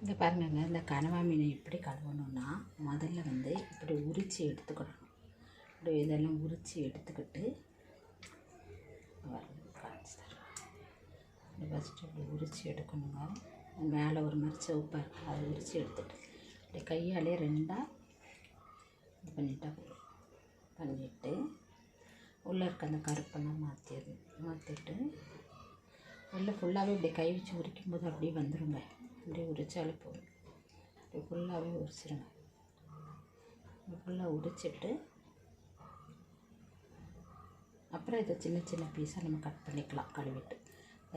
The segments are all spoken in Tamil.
இந்த பாருங்கங்க இந்த கனவா மீனை எப்படி கழுவணும்னா முதல்ல வந்து இப்படி உரித்து எடுத்துக்கிடணும் இப்படி இதெல்லாம் உரித்து எடுத்துக்கிட்டு பாருங்க, காமிச்சு தரேன். ஃபஸ்ட்டு இப்படி உரித்து எடுக்கணுங்க. மேலே ஒரு மாதிரி சிவப்பாக இருக்கும் அதை உரித்து எடுத்துட்டு இப்படி கையாலே ரெண்டாக இது பண்ணிட்டா போதும். பண்ணிவிட்டு உள்ளே இருக்க அந்த கருப்பெல்லாம் மாற்றிடு மாற்றிட்டு உள்ளே ஃபுல்லாகவே இப்படி கை வச்சு உரிக்கும் போது அப்படியே வந்துடுங்க அப்படியே உரிச்சாலே போதும் அப்படி ஃபுல்லாகவே உரிச்சிருங்க. ஃபுல்லாக உரிச்சிட்டு அப்புறம் இதை சின்ன சின்ன பீஸாக நம்ம கட் பண்ணிக்கலாம் கழுவிட்டு.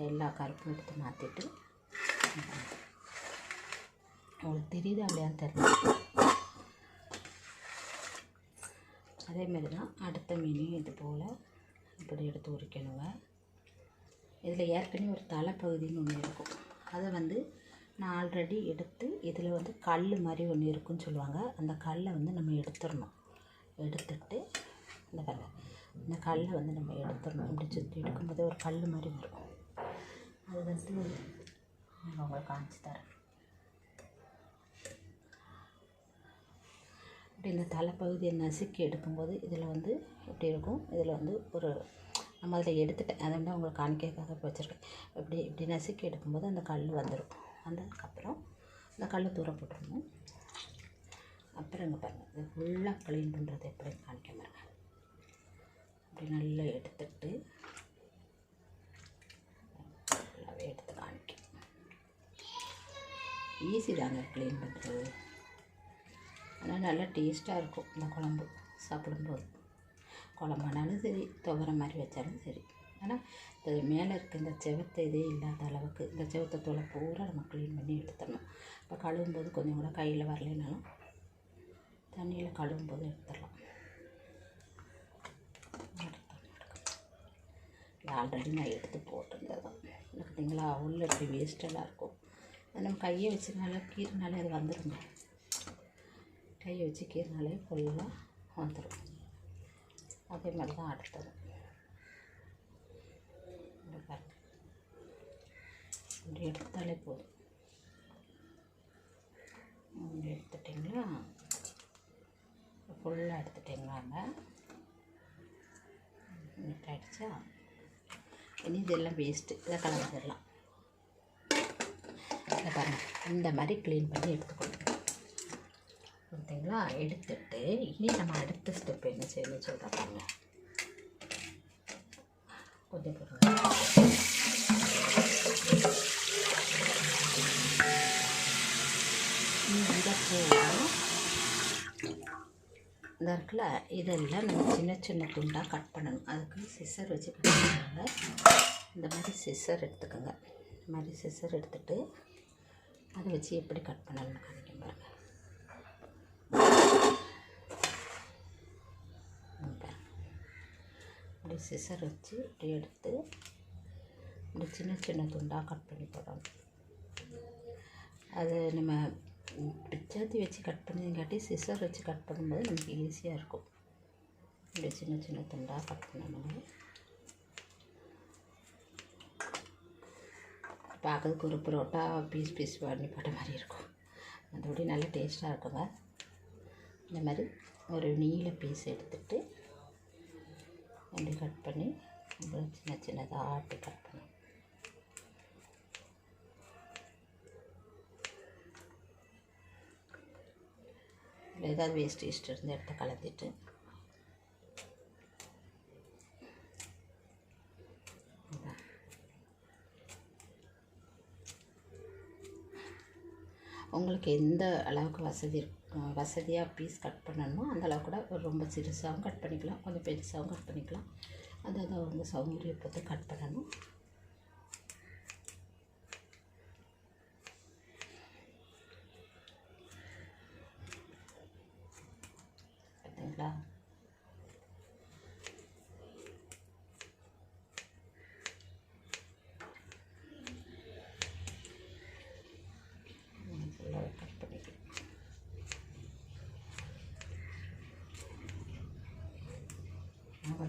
எல்லா கருப்பும் எடுத்து மாற்றிட்டு உங்களுக்கு தெரியுதா இல்லையான்னு தெரியல. அதே மாதிரி தான் அடுத்த மீனையும் இது போல் இப்படி எடுத்து உரிக்கணுங்க. இதில் ஏற்கனவே ஒரு தலைப்பகுதின்னு ஒன்று இருக்கும். அதை வந்து நான் ஆல்ரெடி எடுத்து இதில் வந்து கல் மாதிரி ஒன்று இருக்குன்னு சொல்லுவாங்க. அந்த கல்லை வந்து நம்ம எடுத்துடணும். எடுத்துட்டு இந்த கல்லை இந்த கல்லை வந்து நம்ம எடுத்துடணும். இப்படி சுற்றி எடுக்கும்போது ஒரு கல் மாதிரி வரும். அது வந்து நான் உங்களுக்கு காமிச்சு தரேன். இப்படி இந்த தலைப்பகுதியை நசுக்கி எடுக்கும்போது இதில் வந்து எப்படி இருக்கும்? இதில் வந்து ஒரு நம்ம அதில் எடுத்துட்டேன் அதை வந்து உங்களுக்கு காணிக்கைக்காக இப்போ வச்சுருக்கேன். இப்படி இப்படி நசுக்கி எடுக்கும்போது அந்த கல் வந்துடும் வந்ததுக்கப்புறம் இந்த கல் தூர போட்டுருணும். அப்புறம் இங்கே பாருங்கள் இது ஃபுல்லாக க்ளீன் பண்ணுறது எப்படி காணிக்க பாருங்க அப்படி நல்லா எடுத்துட்டு நல்லாவே எடுத்து காணிக்கும் ஈஸி தாங்க க்ளீன் பண்ணுறது ஆனால் நல்லா டேஸ்ட்டாக இருக்கும் இந்த குழம்பு சாப்பிடும்போது. குழம்பானாலும் சரி துவர மாதிரி வச்சாலும் சரி. ஆனால் இந்த மேலே இருக்க இந்த செவத்தை இதே இல்லாத அளவுக்கு இந்த செவத்தை தோலை பூரா நம்ம க்ளீன் பண்ணி எடுத்துடணும். இப்போ கழுவும்போது கொஞ்சம் கூட கையில் வரலைனாலும் தண்ணியில் கழுவும்போது எடுத்துடலாம். இது ஆல்ரெடி நான் எடுத்து போட்டிருந்தது. தான் பார்த்தீங்களா உள்ள இருக்க வேஸ்டெல்லாம் இருக்கும். அது நம்ம கையை வச்சுனால கீறினாலே அது வந்துடுங்க கையை வச்சு கீறினாலே ஃபுல்லாக வந்துடும் அதே மாதிரி தான் அடுத்தது இங்க பாருங்க. இப்படி எடுத்தாலே போதும். இப்படி எடுத்துட்டிங்களா? ஃபுல்லாக எடுத்துட்டிங்களாங்க நீட் ஆகிடுச்சா இனி இதெல்லாம் வேஸ்ட்டு இதை கலந்துடலாம் இதை பாருங்கள் இந்த மாதிரி க்ளீன் பண்ணி எடுத்துக்கணும். பார்த்தீங்களா எடுத்துட்டு இனி நம்ம அடுத்த ஸ்டெப் என்ன செய்யணும்னு சொல்கிறேன் கொஞ்சம் பொருள் இந்த இந்த இருக்குல்ல இதெல்லாம் நம்ம சின்ன சின்ன துண்டாக கட் பண்ணணும். அதுக்கு சிசர் வச்சு கட் இந்த மாதிரி சிசர் எடுத்துக்கோங்க. இந்த மாதிரி சிசர் எடுத்துகிட்டு அதை வச்சு எப்படி கட் பண்ணணும்னு காமிக்கும் பாருங்க. இங்க பாருங்க. இப்படி சிசர் வச்சு இப்படி எடுத்து இப்படி சின்ன சின்ன துண்டாக கட் பண்ணி போடணும். அது நம்ம பிச்சாத்தி வச்சு கட் பண்ணிங்காட்டி சிசர் வச்சு கட் பண்ணும்போது நமக்கு ஈஸியாக இருக்கும். இப்படி சின்ன சின்ன துண்டாக கட் பண்ணணும் பார்க்கறதுக்கு ஒரு புரோட்டா பீஸ் பீஸ் பண்ணி போட்ட மாதிரி இருக்கும். மற்றபடி நல்ல டேஸ்ட்டாக இருக்குங்க. இந்த மாதிரி ஒரு நீல பீஸ் எடுத்துட்டு அப்படி கட் பண்ணி சின்ன சின்னதாக ஆட்டி கட் பண்ணணும் இதில் ஏதாவது வேஸ்ட் ஈஸ்ட் இருந்து எடுத்து கலந்துட்டு. உங்களுக்கு எந்த அளவுக்கு வசதி வசதியாக பீஸ் கட் பண்ணணுமோ அந்த அளவுக்கு கூட ஒரு ரொம்ப சிறுசாகவும் கட் பண்ணிக்கலாம். கொஞ்சம் பெருசாகவும் கட் பண்ணிக்கலாம். அதாவது அவங்க சௌகரியம் கட் பண்ணணும்.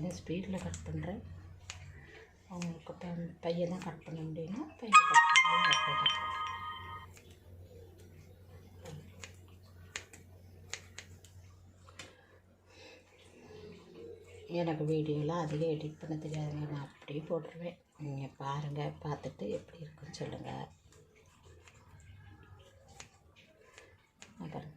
வந்து ஸ்பீடில் கட் பண்ணுறேன் அவங்களுக்கு பையன் பையை தான் கட் பண்ண முடியும்னா பையன் கட் பண்ணி எனக்கு வீடியோலாம் அதிகம் எடிட் பண்ண தெரியாதுங்க. நான் அப்படியே போட்டுருவேன். நீங்கள் பாருங்கள் பார்த்துட்டு எப்படி இருக்குன்னு சொல்லுங்கள் அப்புறம்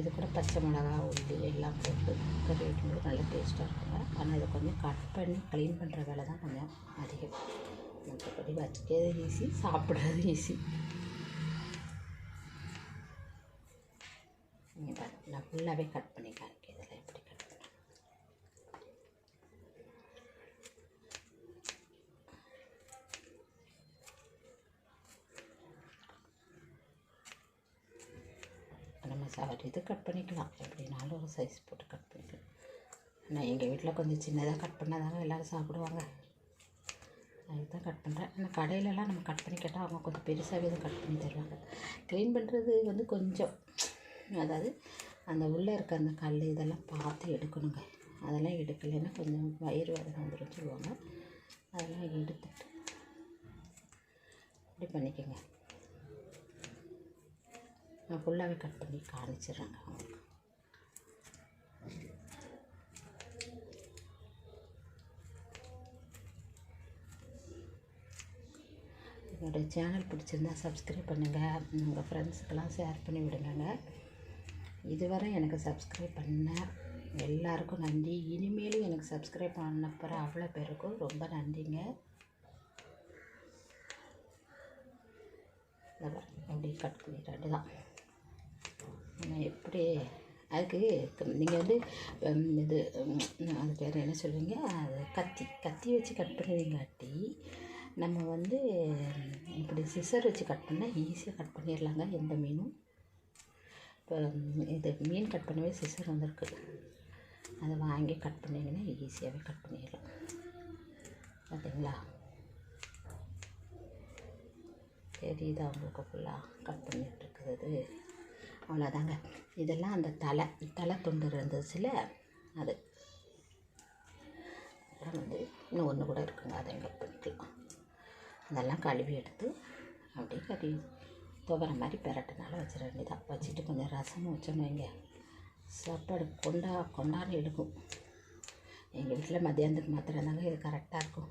இது கூட பச்சை மிளகா உள்ளி எல்லாம் போட்டு கறி வைக்கும்போது நல்ல டேஸ்ட்டாக இருக்குங்க. ஆனால் இதை கொஞ்சம் கட் பண்ணி க்ளீன் பண்ணுற வேலை தான் கொஞ்சம் அதிகம். மற்றபடி வச்சுக்கிறது ஈஸி சாப்பிட்றது ஈஸி நீங்கள் பாருங்க நான் ஃபுல்லாகவே கட் பண்ணி சார் இது கட் பண்ணிக்கலாம். எப்படினாலும் ஒரு சைஸ் போட்டு கட் பண்ணிக்கலாம். நான் எங்கள் வீட்டில் கொஞ்சம் சின்னதாக கட் பண்ணால் தாங்க எல்லோரும் சாப்பிடுவாங்க. அதுதான் கட் பண்ணுறேன் ஆனால் கடையிலலாம் நம்ம கட் பண்ணி கேட்டால் அவங்க கொஞ்சம் பெருசாகவே தான் கட் பண்ணி தருவாங்க. க்ளீன் பண்ணுறது வந்து கொஞ்சம் அதாவது அந்த உள்ளே இருக்க அந்த கல் இதெல்லாம் பார்த்து எடுக்கணுங்க. அதெல்லாம் எடுக்கலைன்னா கொஞ்சம் வயிறு வேதனை வந்துடும் சொல்லுவாங்க. அதெல்லாம் எடுத்துட்டு இப்படி பண்ணிக்கோங்க. நான் ஃபுல்லாகவே கட் பண்ணி காமிச்சிடுறேங்க உங்களுக்கு சேனல் பிடிச்சிருந்தா சப்ஸ்கிரைப் பண்ணுங்கள் உங்கள் ஃப்ரெண்ட்ஸுக்கெல்லாம் ஷேர் பண்ணி விடுங்க இதுவரை எனக்கு சப்ஸ்கிரைப் பண்ண எல்லாருக்கும் நன்றி. இனிமேலும் எனக்கு சப்ஸ்கிரைப் பண்ண போகிற அவ்வளோ பேருக்கும் ரொம்ப நன்றிங்க. அப்படி கட் பண்ணிடுறது தான் எப்படி அதுக்கு நீங்கள் வந்து இது அது பேர் என்ன சொல்லுவீங்க அது கத்தி கத்தி வச்சு கட் பண்ணுவீங்காட்டி நம்ம வந்து இப்படி சிசர் வச்சு கட் பண்ணால் ஈஸியாக கட் பண்ணிடலாங்க எந்த மீனும். இப்போ இது மீன் கட் பண்ணவே சிசர் வந்திருக்கு. அதை வாங்கி கட் பண்ணிங்கன்னா ஈஸியாகவே கட் பண்ணிடலாம் பார்த்தீங்களா தெரியுதா உங்களுக்கு ஃபுல்லாக கட் பண்ணிகிட்ருக்குறது இருக்கிறது? அவ்வளோதாங்க. இதெல்லாம் அந்த தலை தலை துண்டு இருந்துச்சுல அது. அப்புறம் வந்து இன்னும் ஒன்று கூட இருக்குங்க அதை எங்களுக்கு பண்ணிக்கலாம் அதெல்லாம் கழுவி எடுத்து அப்படியே கறி துவர மாதிரி பெரட்டினாலும் வச்சிட வேண்டியதான் வச்சுட்டு கொஞ்சம் ரசமும் வச்சோன்னு வைங்க. சாப்பாடு கொண்டா கொண்டான்னு எடுக்கும். எங்கள் வீட்டில் மத்தியானத்துக்கு மாத்திரம் தாங்க இது கரெக்டாக இருக்கும்.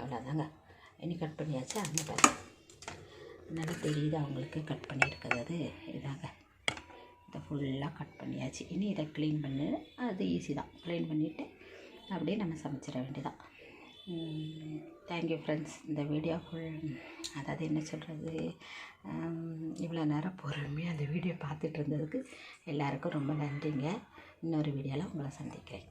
அவ்வளோதாங்க. இனி கட் பண்ணியாச்சு? அந்த பாருங்க. நல்லா தெரியுது அவங்களுக்கு கட் பண்ணியிருக்கிறது இதாங்க. இதை ஃபுல்லாக கட் பண்ணியாச்சு. இனி இதை க்ளீன் பண்ணு. அது ஈஸி தான். க்ளீன் பண்ணிவிட்டு அப்படியே நம்ம சமைச்சிட வேண்டியதான் தேங்க்யூ ஃப்ரெண்ட்ஸ் இந்த வீடியோ ஃபுல் அதாவது என்ன சொல்கிறது இவ்வளோ நேரம் பொறுமையாக அந்த வீடியோ பார்த்துட்டு இருந்ததுக்கு எல்லாருக்கும் ரொம்ப நன்றிங்க. இன்னொரு வீடியோவில் உங்களை சந்திக்கிறேன்.